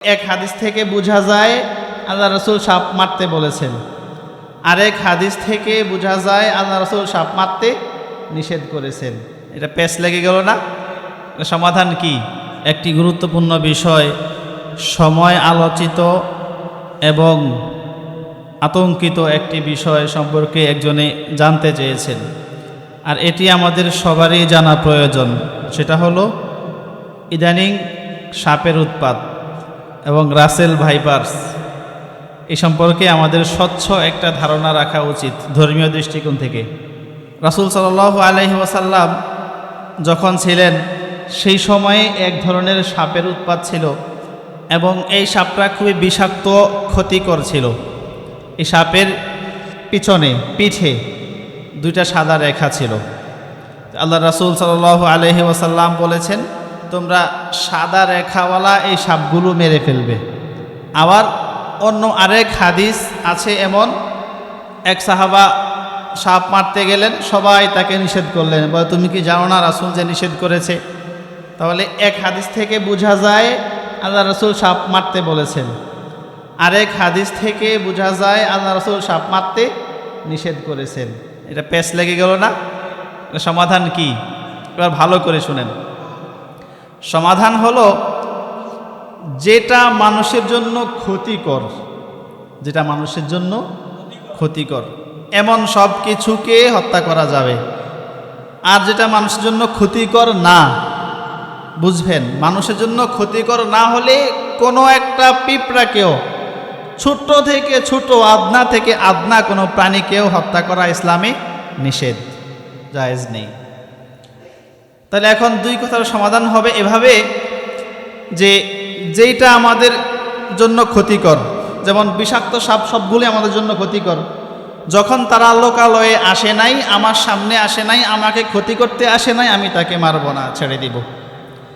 এক হাদিস থেকে বোঝা যায় আল্লাহ রসুল সাপ মারতে বলেছেন। আরেক হাদিস থেকে বোঝা যায় আল্লাহ রসুল সাপ মারতে নিষেধ করেছেন। এটা পেস লেগে গেল না? সমাধান কি? একটি গুরুত্বপূর্ণ বিষয়, সময় আলোচিত এবং আতঙ্কিত একটি বিষয় সম্পর্কে একজনে জানতে চেয়েছেন। আর এটি আমাদের সবারই জানা প্রয়োজন, সেটা হলো ইদানিং সাপের উৎপাত। এবং রাসেল ভাইপার্স। এই সম্পর্কে আমাদের স্বচ্ছ একটা ধারণা রাখা উচিত ধর্মীয় দৃষ্টিকোণ থেকে। রাসুল সাল আলহি ওয়াসাল্লাম যখন ছিলেন, সেই সময়ে এক ধরনের সাপের উৎপাত ছিল এবং এই সাপটা খুবই বিষাক্ত, ক্ষতিকর ছিল। এই সাপের পিছনে, পিঠে দুইটা সাদা রেখা ছিল। আল্লাহ রাসুল সাল আলহি ওয়াসাল্লাম বলেছেন তোমরা সাদা রেখাওয়ালা এই সাপগুলো মেরে ফেলবে। আবার অন্য আরেক হাদিস আছে এমন, এক সাহাবা সাপ মারতে গেলেন, সবাই তাকে নিষেধ করলেন। বলে, তুমি কি জানো না রাসুল যে নিষেধ করেছে? তাহলে এক হাদিস থেকে বোঝা যায় আল্লাহ রসুল সাপ মারতে বলেছেন। আরেক হাদিস থেকে বোঝা যায় আল্লাহ রসুল সাপ মারতে নিষেধ করেছেন। এটা পেস লেগে গেল না? সমাধান কি? এবার ভালো করে শুনেন। সমাধান হলো যেটা মানুষের জন্য ক্ষতিকর, যেটা মানুষের জন্য ক্ষতিকর। এমন সব কিছুকে হত্যা করা যাবে। আর যেটা মানুষের জন্য ক্ষতিকর না, বুঝবেন, মানুষের জন্য ক্ষতিকর না হলে কোনো একটা পিঁপড়াকেও, ছোট্ট থেকে ছোট আদনা থেকে আদনা কোনো প্রাণীকেও হত্যা করা ইসলামে নিষেধ, জায়েজ নেই। তাহলে এখন দুই কথার সমাধান হবে এভাবে যে যেইটা আমাদের জন্য ক্ষতিকর, যেমন বিষাক্ত সাপ সবগুলি আমাদের জন্য ক্ষতিকর। যখন তারা লোকালয়ে আসে নাই, আমার সামনে আসে নাই, আমাকে ক্ষতি করতে আসে নাই, আমি তাকে মারব না, ছেড়ে দিব।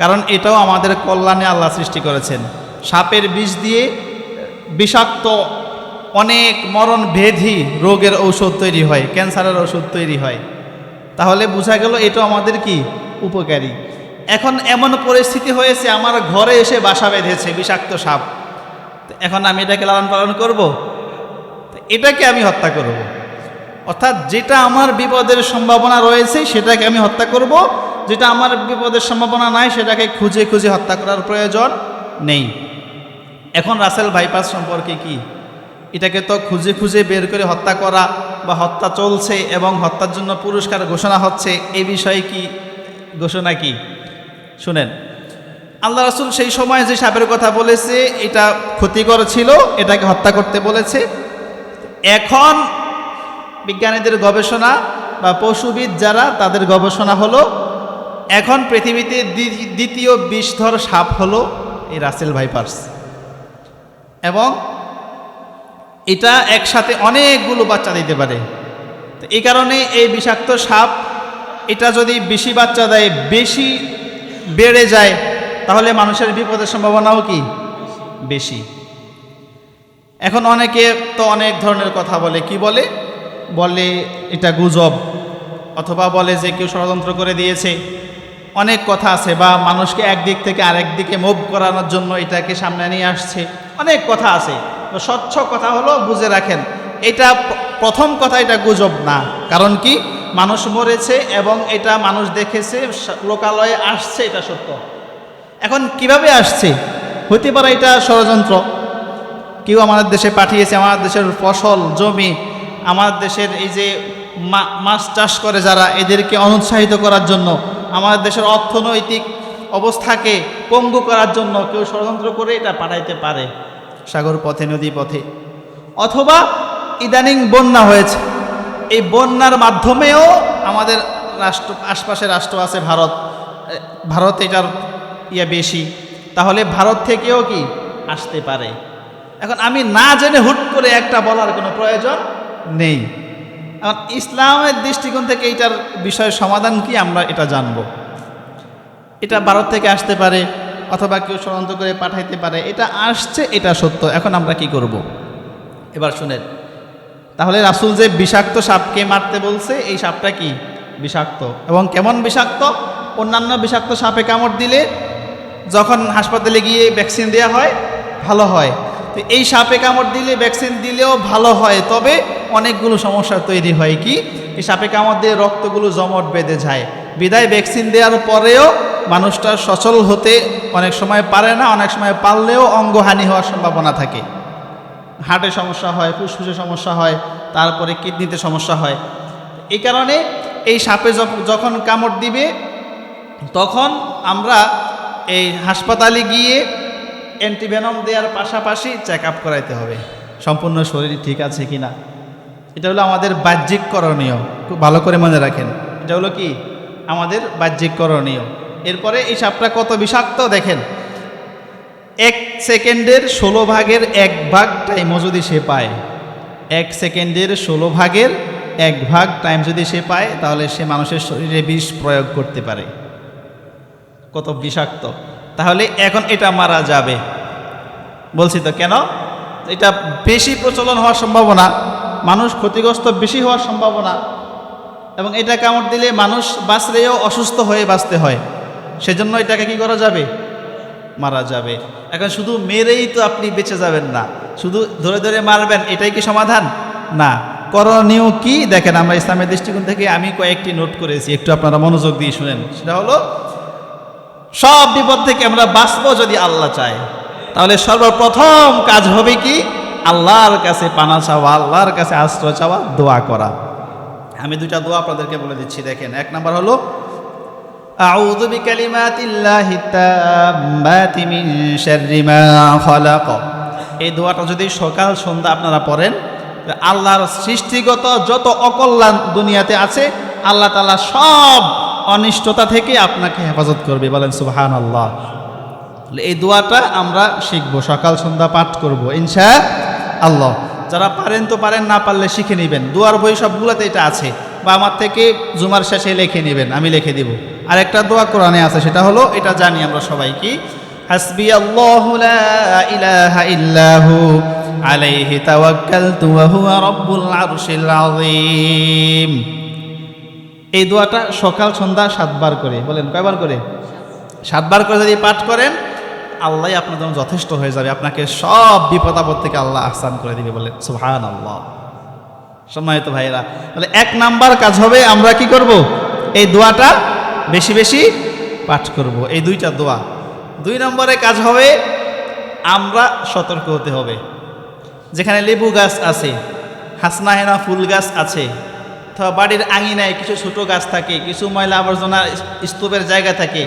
কারণ এটাও আমাদের কল্যাণে আল্লাহ সৃষ্টি করেছেন। সাপের বিষ দিয়ে বিষাক্ত অনেক মরণ ভেধি রোগের ঔষধ তৈরি হয়, ক্যান্সারের ওষুধ তৈরি হয়। তাহলে বোঝা গেল এটা আমাদের কি? উপকারী। এখন এমন পরিস্থিতি হয়েছে, আমার ঘরে এসে বাসা বেঁধেছে বিষাক্ত সাপ। এখন আমি এটাকে লালন পালন করব? এটাকে আমি হত্যা করব। অর্থাৎ যেটা আমার বিপদের সম্ভাবনা রয়েছে, সেটাকে আমি হত্যা করব। যেটা আমার বিপদের সম্ভাবনা নাই, সেটাকে খুঁজে খুঁজে হত্যা করার প্রয়োজন নেই। এখন রাসেল বাইপাস সম্পর্কে কি? এটাকে তো খুঁজে খুঁজে বের করে হত্যা করা বা হত্যা চলছে এবং হত্যার জন্য পুরস্কার ঘোষণা হচ্ছে এই বিষয়ে কি ঘোষণা কি? শুনেন। আল্লাহ রাসুল সেই সময় যে সাপের কথা বলেছে, এটা ক্ষতিকর ছিল, এটাকে হত্যা করতে বলেছে। এখন বিজ্ঞানীদের গবেষণা বা পশুবিদ যারা, তাদের গবেষণা হলো, এখন পৃথিবীতে দ্বিতীয় বিষধর সাপ হলো এই রাসেল ভাইপার্স। এবং এটা একসাথে অনেকগুলো বাচ্চা দিতে পারে। এই কারণে এই বিষাক্ত সাপ এটা যদি বেশি বাচ্চা দেয়, বেশি বেড়ে যায়, তাহলে মানুষের বিপদের সম্ভাবনাও কি? বেশি। এখন অনেকে তো অনেক ধরনের কথা বলে। কি বলে? বলে এটা গুজব, অথবা বলে যে কেউ ষড়যন্ত্র করে দিয়েছে। অনেক কথা আছে, বা মানুষকে একদিক থেকে আরেক দিকে মুভ করানোর জন্য এটাকে সামনে নিয়ে আসছে। অনেক কথা আছে। তো স্বচ্ছ কথা হলো, বুঝে রাখেন। এটা প্রথম কথা এটা গুজব না। কারণ কি? মানুষ মরেছে এবং এটা মানুষ দেখেছে লোকালয়ে আসছে, এটা সত্য। এখন কীভাবে আসছে? হতে পারে এটা ষড়যন্ত্র। কেউ আমাদের দেশে পাঠিয়েছে, আমাদের দেশের ফসল, জমি, আমাদের দেশের এই যে মাছ চাষ করে যারা, এদেরকে অনুৎসাহিত করার জন্য, আমাদের দেশের অর্থনৈতিক অবস্থাকে পঙ্গু করার জন্য কেউ ষড়যন্ত্র করে এটা পাঠাইতে পারে। সাগর পথে নদী পথে অথবা ইদানিং বন্যা হয়েছে। এই বন্যার মাধ্যমেও আমাদের রাষ্ট্র, আশপাশে রাষ্ট্র আছে ভারত। ভারত এটার ইয়ে বেশি। তাহলে ভারত থেকেও কি আসতে পারে? এখন আমি না জেনে হুট করে একটা বলার কোনো প্রয়োজন নেই। এখন ইসলামের দৃষ্টিকোণ থেকে এটার বিষয়ের সমাধান কি আমরা এটা জানব। এটা ভারত থেকে আসতে পারে, অথবা কেউ ষড়যন্ত্র করে পাঠাইতে পারে। এটা আসছে, এটা সত্য। এখন আমরা কি করব? এবার শুনেন। তাহলে রাসুল যে বিষাক্ত সাপকে মারতে বলছে, এই সাপটা কি? বিষাক্ত। এবং কেমন বিষাক্ত? অন্যান্য বিষাক্ত সাপে কামড় দিলে যখন হাসপাতালে গিয়ে ভ্যাকসিন দেওয়া হয়, ভালো হয়। তো এই সাপে কামড় দিলে ভ্যাকসিন দিলেও ভালো হয়, তবে অনেকগুলো সমস্যা তৈরি হয় কি? এই সাপে কামড় দিয়ে রক্তগুলো জমট বেঁধে যায়। বিদায় ভ্যাকসিন দেওয়ার পরেও মানুষটা সচল হতে অনেক সময় পারে না, অনেক সময় পারলেও অঙ্গহানি হওয়ার সম্ভাবনা থাকে। হার্টে সমস্যা হয় ফুসফুসে সমস্যা হয়, তারপরে কিডনিতে সমস্যা হয়। এই কারণে এই সাপে যখন কামড় দিবে, তখন আমরা এই হাসপাতালে গিয়ে অ্যান্টিভেনম দেওয়ার পাশাপাশি চেক আপ করাইতে হবে। সম্পূর্ণ শরীর ঠিক আছে কি না? এটা হলো আমাদের বাহ্যিক করণীয় খুব ভালো করে মনে রাখেন। এটা হলো কি? আমাদের বাহ্যিক করণীয় এরপরে এই সাপটা কত বিষাক্ত দেখেন। এক সেকেন্ডের ষোলো ভাগের এক ভাগ টাইমও যদি সে পায়। এক সেকেন্ডের ষোলো ভাগের এক ভাগ টাইম যদি সে পায়, তাহলে সে মানুষের শরীরে বিষ প্রয়োগ করতে পারে। কত বিষাক্ত। তাহলে এখন এটা মারা যাবে। বলছি তো কেন? এটা বেশি প্রচলন হওয়ার সম্ভাবনা, মানুষ ক্ষতিগ্রস্ত বেশি হওয়ার সম্ভাবনা, এবং এটা কামড় দিলে মানুষ বাঁচলেও অসুস্থ হয়ে বাঁচতে হয়। সেজন্য এটাকে কি করা যাবে? মারা যাবে। এখন শুধু মেরেই তো আপনি বেঁচে যাবেন না। শুধু ধরে ধরে মারবেন, এটাই কি সমাধান? না। করণীয় কি? দেখেন আমরা ইসলামের দৃষ্টিকোণ থেকে আমি কয়েকটি নোট করেছি, একটু আপনারা মনোযোগ দিয়ে শুনেন। সেটা হলো, সব বিপদ থেকে আমরা বাঁচবো যদি আল্লাহ চায়। তাহলে সর্বপ্রথম কাজ হবে কি? আল্লাহর কাছে পানা চাওয়া, আল্লাহর কাছে আশ্রয় চাওয়া, দোয়া করা। আমি দুইটা দোয়া আপনাদেরকে বলে দিচ্ছি, দেখেন। এক নাম্বার হলো أعوذ بكلمات الله التامات من شر ما خلق এই দোয়াটা যদি সকাল সন্ধ্যা আপনারা পড়েন আল্লাহর সৃষ্টিগত যত অকল্যাণ দুনিয়াতে আছে আল্লাহ তালা সব অনিষ্টতা থেকে আপনাকে হেফাজত করবে বলেন সুবহান আল্লাহ এই দোয়াটা আমরা শিখব সকাল সন্ধ্যা পাঠ করব ইনশা আল্লাহ যারা পারেন তো পারেন না পারলে শিখে নেবেন দুয়ার বই সবগুলোতে এটা আছে বা আমার থেকে জুমার শেষে লিখে নেবেন, আমি লিখে দিব। আর একটা দোয়া কোরআনে আছে, সেটা হলো, এটা জানি আমরা সবাই কি? হাসবি ইল্লাহু আলাইহি তাওয়াক্কালতু ওয়া হুয়া আরশিল আযীম। এই দোয়াটা সকাল সন্ধ্যা সাতবার করে, বলেন কয়বার করে? সাতবার করে যদি পাঠ করেন, আল্লাহ আপনার জন্য যথেষ্ট হয়ে যাবে, আপনাকে সব বিপদ আপদ থেকে আল্লাহ আহসান করে দিবে বলে সুহান আল্লাহ সম্মানিত ভাইরা তাহলে এক নাম্বার কাজ হবে, আমরা কি করব? এই দোয়াটা বেশি বেশি পাঠ করব, এই দুইটা দোয়া। দুই নম্বরে কাজ হবে, আমরা সতর্ক হতে হবে। যেখানে লেবু গাছ আছে, হাসনা হেনা ফুল গাছ আছে, অথবা বাড়ির আঙিনায় কিছু ছোট গাছ থাকে, কিছু ময়লা আবর্জনা স্তূপের জায়গা থাকে,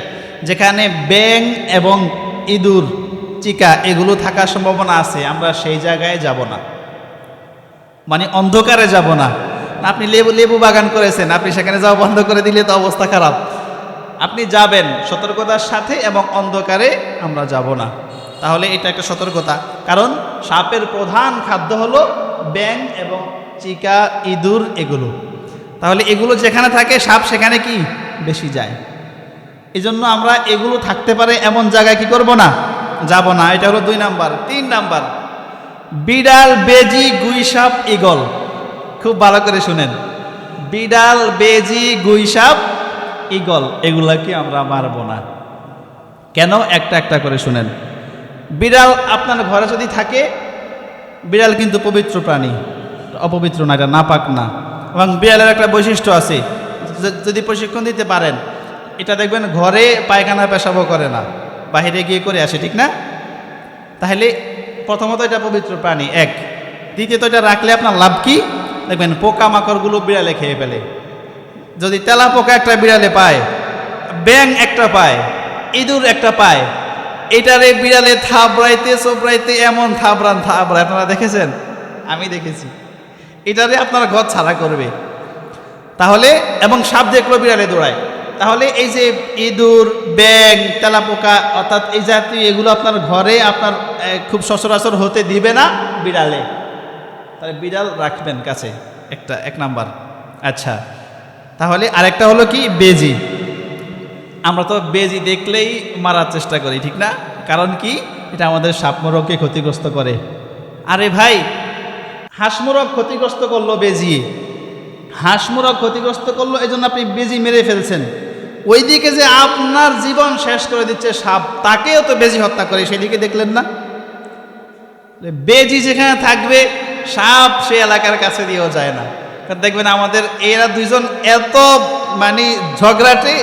যেখানে ব্যাং এবং ইঁদুর, চিকা, এগুলো থাকার সম্ভাবনা আছে, আমরা সেই জায়গায় যাব না। মানে অন্ধকারে যাব না। আপনি লেবু লেবু বাগান করেছেন, আপনি সেখানে যাওয়া বন্ধ করে দিলে তো অবস্থা খারাপ। আপনি যাবেন সতর্কতার সাথে এবং অন্ধকারে আমরা যাব না। তাহলে এটা একটা সতর্কতা। কারণ সাপের প্রধান খাদ্য হলো ব্যাং এবং চিকা, ইঁদুর এগুলো। তাহলে এগুলো যেখানে থাকে, সাপ সেখানে কি? বেশি যায়। এই জন্য আমরা এগুলো থাকতে পারে এমন জায়গায় কি করব না? যাব না। এটা হলো দুই নাম্বার। তিন নাম্বার। বিড়াল, বেজি, গুইসাপ ইগল খুব ভালো করে শুনেন। বিড়াল, বেজি, গুইসাপ ইগল এগুলাকে আমরা মারব না। কেন? একটা একটা করে শুনেন। বিড়াল আপনার ঘরে যদি থাকে, বিড়াল কিন্তু পবিত্র প্রাণী। অপবিত্র না, এটা নাপাক না। এবং বিড়ালের একটা বৈশিষ্ট্য আছে যদি প্রশিক্ষণ দিতে পারেন, এটা দেখবেন ঘরে পায়খানা পেশাবও করে না। বাইরে গিয়ে করে আসে, ঠিক না? তাহলে প্রথমত এটা পবিত্র প্রাণী, এক। দ্বিতীয়ত এটা রাখলে আপনার লাভ কি? দেখবেন, পোকামাকড়গুলো বিড়ালে খেয়ে ফেলে। যদি তেলা পোকা একটা বিড়ালে পায় ব্যাং একটা পায়, ইঁদুর একটা পায়, এটারে বিড়ালে থাবড়াইতে চোপড়াইতে এমন থাবড়ান থাবড়ায়, আপনারা দেখেছেন? আমি দেখেছি। এটারে আপনারা ঘর ছাড়া করবে। তাহলে, এবং সাপ দেখল বিড়ালে দৌড়ায়। তাহলে এই যে ইঁদুর ব্যাং তেলাপোকা, অর্থাৎ এই জাতীয় এগুলো আপনার ঘরে আপনার খুব সচরাচর হতে দিবে না বিড়ালে। তাহলে বিড়াল রাখবেন কাছে। একটা, এক নাম্বার। আচ্ছা তাহলে আরেকটা হলো কি? বেজি। আমরা তো বেজি দেখলেই মারার চেষ্টা করি, ঠিক না? কারণ কি? এটা আমাদের সাপমরককে ক্ষতিগ্রস্ত করে। আরে ভাই হাঁসমুরক ক্ষতিগ্রস্ত করল বেজি। হাঁসমুরক ক্ষতিগ্রস্ত করল এই জন্য আপনি বেজি মেরে ফেলছেন। ওইদিকে যে আপনার জীবন শেষ করে দিচ্ছে সাপ, তাকেও তো বেজি হত্যা করে, সেদিকে দেখলেন না? বেজি যেখানে থাকবে, সাপ সে এলাকার কাছে দিয়েও যায় না। কারণ দেখবেন আমাদের এরা দুইজন এত মানে ঝগড়াটে,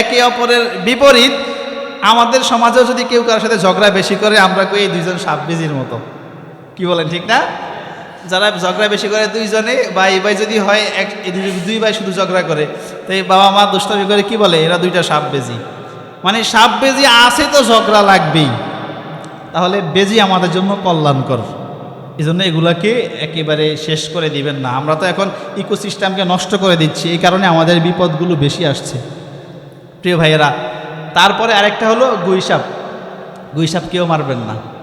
একে অপরের বিপরীত, আমাদের সমাজেও যদি কেউ কারোর সাথে ঝগড়া বেশি করে, আমরা কই এই দুইজন সাপ বেজির মতো। কি বলেন, ঠিক না? যারা ঝগড়া বেশি করে দুইজনে বা এই ভাই যদি হয়, এক দুই- ভাই শুধু ঝগড়া করে। তো এই বাবা মা দুষ্টামি করে কি বলে? এরা দুইটা সাপ বেজি। মানে সাপ বেজি আছে তো ঝগড়া লাগবেই। তাহলে বেজি আমাদের জন্য কল্যাণকর। এই জন্য এগুলাকে একেবারে শেষ করে দিবেন না। আমরা তো এখন ইকোসিস্টেমকে নষ্ট করে দিচ্ছি। এই কারণে আমাদের বিপদগুলো বেশি আসছে। প্রিয় ভাইয়েরা, তারপরে আরেকটা হলো গুইসাপ গুইসাপ কেউ মারবেন না।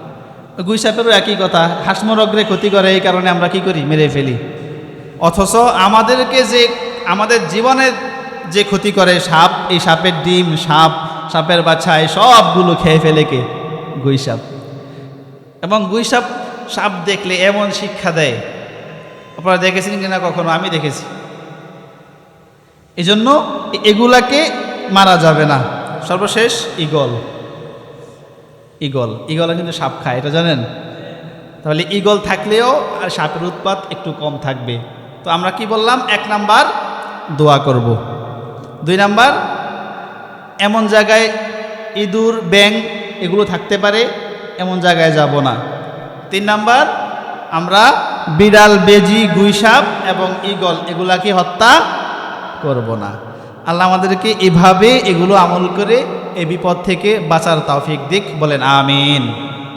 গুইসাপেরও একই কথা, হাসমরগ্রে ক্ষতি করে এই কারণে আমরা কি করি? মেরে ফেলি। অথচ আমাদেরকে যে, আমাদের জীবনের যে ক্ষতি করে সাপ, এই সাপের ডিম, সাপ, সাপের বাচ্চা, এই সবগুলো খেয়ে ফেলে কে? গুইসাপ এবং গুইসাপ সাপ সাপ দেখলে এমন শিক্ষা দেয়। আপনারা দেখেছেন কিনা কখনো? আমি দেখেছি। এই জন্য এগুলাকে মারা যাবে না। সর্বশেষ ইগল ইগল ইগলে কিন্তু সাপ খায়, এটা জানেন? তাহলে ইগল থাকলেও আর সাপের উৎপাত একটু কম থাকবে। তো আমরা কি বললাম? এক নাম্বার দোয়া করব। দুই নাম্বার, এমন জায়গায় ইঁদুর ব্যাং এগুলো থাকতে পারে, এমন জায়গায় যাব না। তিন নাম্বার, আমরা বিড়াল, বেজি গুইসাপ এবং ইগল এগুলাকে হত্যা করব না। আল্লাহ আমাদেরকে এভাবে এগুলো আমল করে এ বিপদ থেকে বাঁচার তাওফিক দিক বলেন আমিন।